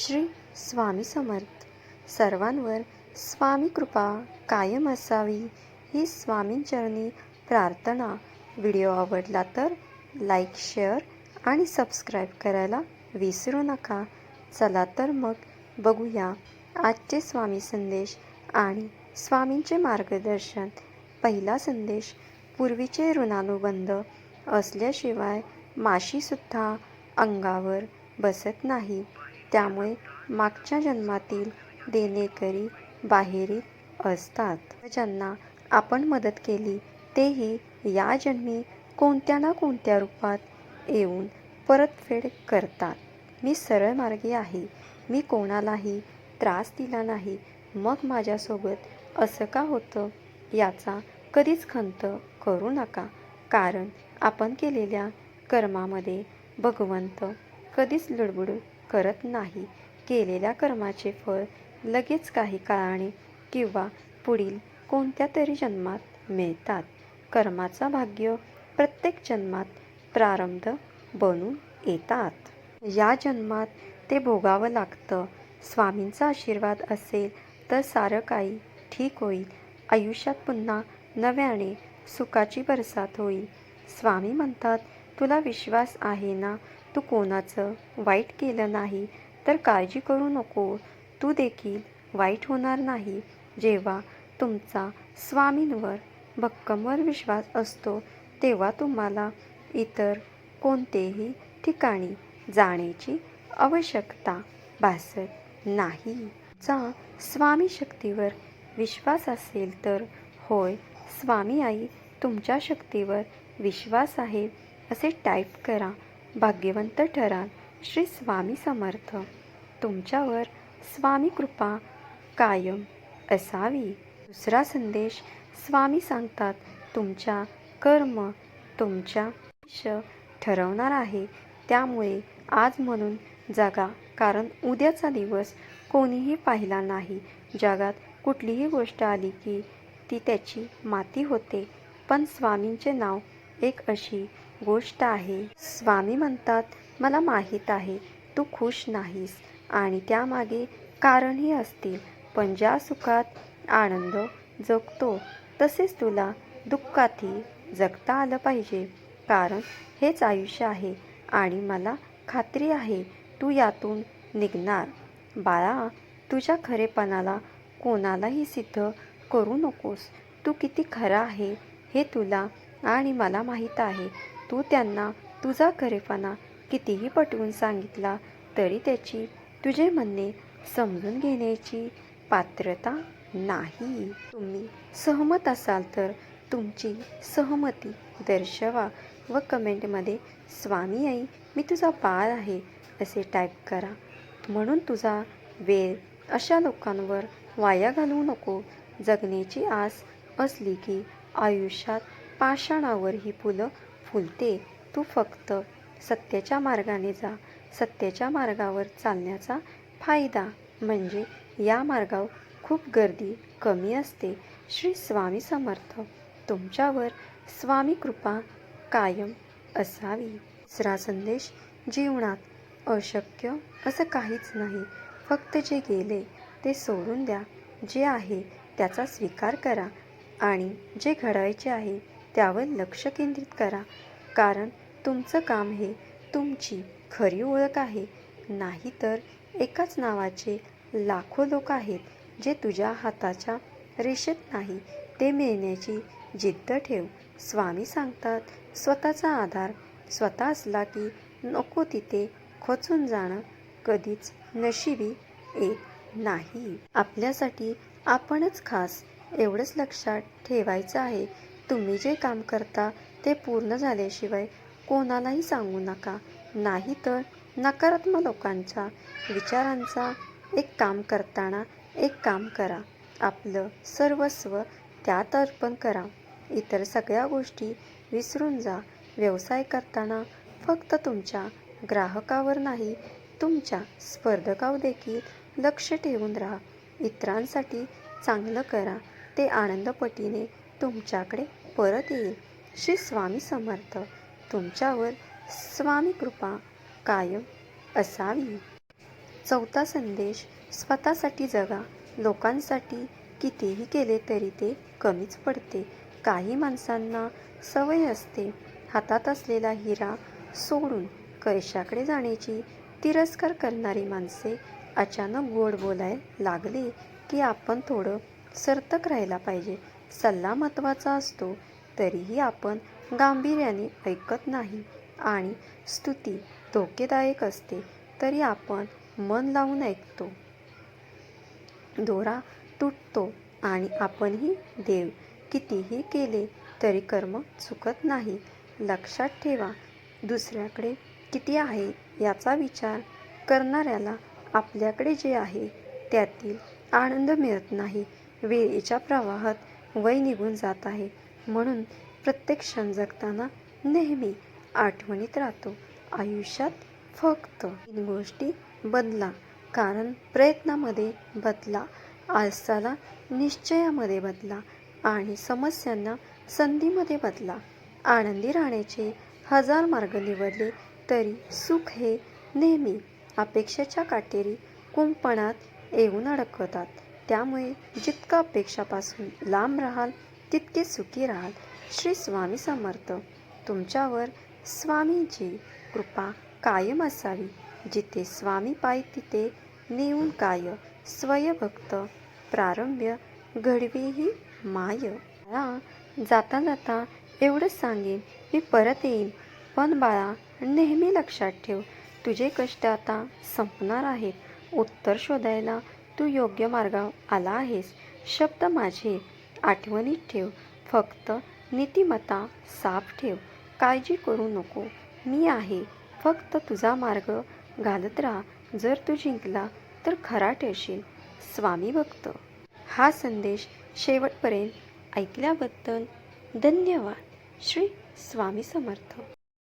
श्री स्वामी समर्थ. सर्वांवर स्वामी कृपा कायम असावी. ही स्वामींचरणी प्रार्थना. व्हिडिओ आवडला तर लाईक शेअर आणि सबस्क्राईब करायला विसरू नका. चला तर मग बघूया आजचे स्वामी संदेश आणि स्वामींचे मार्गदर्शन. पहिला संदेश पूर्वीचे ऋणानुबंध असल्याशिवाय माशीसुद्धा अंगावर बसत नाही. त्यामुळे मागच्या जन्मातील देणेकरी बाहेरील असतात. ज्यांना आपण मदत केली तेही या जन्मी कोणत्या ना कोणत्या रूपात येऊन परतफेड करतात. मी सरळ मार्गी आहे. मी कोणालाही त्रास दिला नाही. मग माझ्यासोबत असं का होतं याचा कधीच खंत करू नका. कारण आपण केलेल्या कर्मामध्ये भगवंत कधीच लुडबुड करत नाही. केलेल्या कर्माचे फळ लगेच काही काळाने किंवा पुढील कोणत्या तरी जन्मात मिळतात. कर्माचा भाग्य प्रत्येक जन्मात प्रारंभ बनून येतात. या जन्मात ते भोगावं लागतं. स्वामींचा आशीर्वाद असेल तर सारं काही ठीक होईल. आयुष्यात पुन्हा नव्याने सुखाची बरसात होईल. स्वामी म्हणतात तुला विश्वास आहे ना? तू कोणाचं वाईट केलं नाही तर काळजी करू नको. तू देखील वाईट होणार नाही. जेव्हा तुमचा स्वामींवर भक्कमवर विश्वास असतो तेव्हा तुम्हाला इतर कोणतेही ठिकाणी जाण्याची आवश्यकता भासत नाही. चा स्वामी शक्तीवर विश्वास असेल तर होय स्वामी आई तुमच्या शक्तीवर विश्वास आहे असे टाईप करा. भाग्यवंत ठराल श्री स्वामी समर्थ. तुमच्यावर स्वामी कृपा कायम असावी. दुसरा संदेश स्वामी सांगतात तुमच्या कर्म तुमच्या आयुष्य ठरवणार आहे. त्यामुळे आज म्हणून जगा कारण उद्याचा दिवस कोणीही पाहिला नाही. जगात कुठलीही गोष्ट आली की ती त्याची माती होते. पण स्वामींचे नाव एक अशी गोष्ट आहे. स्वामी म्हणतात मला माहीत आहे तू खुश नाहीस आणि त्यामागे कारणही असतील पण ज्या सुखात आनंद जगतो तसेच तुला दुःखातही जगता आलं पाहिजे. कारण हेच आयुष्य आहे आणि मला खात्री आहे तू यातून निघणार. बाळा तुझ्या खरेपणाला कोणालाही सिद्ध करू नकोस. तू किती खरा आहे हे तुला आणि मला माहीत आहे. तू त्यांना तुझा खरेपणा कितीही पटवून सांगितला तरी त्याची तुझे म्हणणे समजून घेण्याची पात्रता नाही. तुम्ही सहमत असाल तर तुमची सहमती दर्शवा व कमेंटमध्ये स्वामी आई मी तुझा बाळ आहे असे टाईप करा. म्हणून तुझा वेळ अशा लोकांवर वाया घालवू नको. जगण्याची आस असली की आयुष्यात पाषाणावर ही फुलं फुलते तू फक्त सत्याच्या मार्गाने जा. सत्याच्या मार्गावर चालण्याचा फायदा म्हणजे या मार्गावर खूप गर्दी कमी असते. श्री स्वामी समर्थ तुमच्यावर स्वामी कृपा कायम असावी. दुसरा संदेश जीवनात अशक्य असं काहीच नाही. फक्त जे गेले ते सोडून द्या. जे आहे त्याचा स्वीकार करा. आणि जे घडायचे आहे त्यावर लक्ष केंद्रित करा. कारण तुमचं काम हे तुमची खरी ओळख आहे. नाही तर एकाच नावाचे लाखो लोक आहेत जे तुझ्या हाताच्या रेषेत नाही. ते मिळण्याची जिद्द ठेव. स्वामी सांगतात स्वतःचा आधार स्वतः असला की नको तिथे खोचून जाणं कधीच नशिबी येत नाही. आपल्यासाठी आपणच खास एवढंच लक्षात ठेवायचं आहे. तुम्ही जे काम करता ते पूर्ण झाल्याशिवाय कोणालाही सांगू नका. नाही तर नकारात्मक लोकांच्या विचारांचा एक काम करताना एक काम करा. आपलं सर्वस्व त्यात अर्पण करा. इतर सगळ्या गोष्टी विसरून जा. व्यवसाय करताना फक्त तुमच्या ग्राहकावर नाही तुमच्या स्पर्धकावर देखील लक्ष ठेवून राहा. इतरांसाठी चांगलं करा. ते आनंदपटीने तुमच्याकडे परत येईल. श्री स्वामी समर्थ तुमच्यावर स्वामी कृपा कायम असावी. चौथा संदेश स्वतःसाठी जगा. लोकांसाठी कितीही केले तरी ते कमीच पडते. काही माणसांना सवय असते. हातात असलेला हिरा सोडून कैशाकडे जाण्याची. तिरस्कार करणारी माणसे अचानक गोड बोलाय लागले की आपण थोडं सर्तक राहायला पाहिजे. सल्ला महत्त्वाचा असतो तरीही आपण गांभीर्याने ऐकत नाही आणि स्तुती धोकेदायक असते तरी आपण मन लावून ऐकतो. दोरा तुटतो आणि आपणही देव कितीही केले तरी कर्म चुकत नाही. लक्षात ठेवा दुसऱ्याकडे किती आहे याचा विचार करणाऱ्याला आपल्याकडे जे आहे त्यातील आनंद मिळत नाही. वेळेच्या प्रवाहात वय निघून जात आहे. म्हणून प्रत्येक क्षण जगताना नेहमी आठवणीत राहतो. आयुष्यात फक्त तीन गोष्टी बदला. कारण प्रयत्नामध्ये बदला आळसाला निश्चयामध्ये बदला आणि समस्यांना संधीमध्ये बदला. आनंदी राहण्याचे हजार मार्ग निवडले तरी सुख हे नेहमी अपेक्षेच्या काटेरी कुंपणात येऊन अडकतात. त्यामुळे जितका अपेक्षापासून लांब राहाल तितके सुखी राहाल. श्री स्वामी समर्थ. तुमच्यावर स्वामीची कृपा कायम असावी. जिथे स्वामी पाय तिथे नेऊन काय? स्वयभक्त प्रारंभ्य घडवेही माय. बाळा जाता जाता एवढंच सांगेन मी परत येईन. पण बाळा नेहमी लक्षात ठेव तुझे कष्ट आता संपणार आहेत. उत्तर शोधायला तू योग्य मार्गावर आला आहेस. शब्द माझे. आठवणीत ठेव. फक्त नीतिमत्ता साफ ठेव. काळजी करू नको. मी आहे. फक्त तुझा मार्ग घालत राहा. जर तू जिंकला तर खरा ठेवशील स्वामी भक्त. हा संदेश शेवटपर्यंत ऐकल्याबद्दल धन्यवाद. श्री स्वामी समर्थ.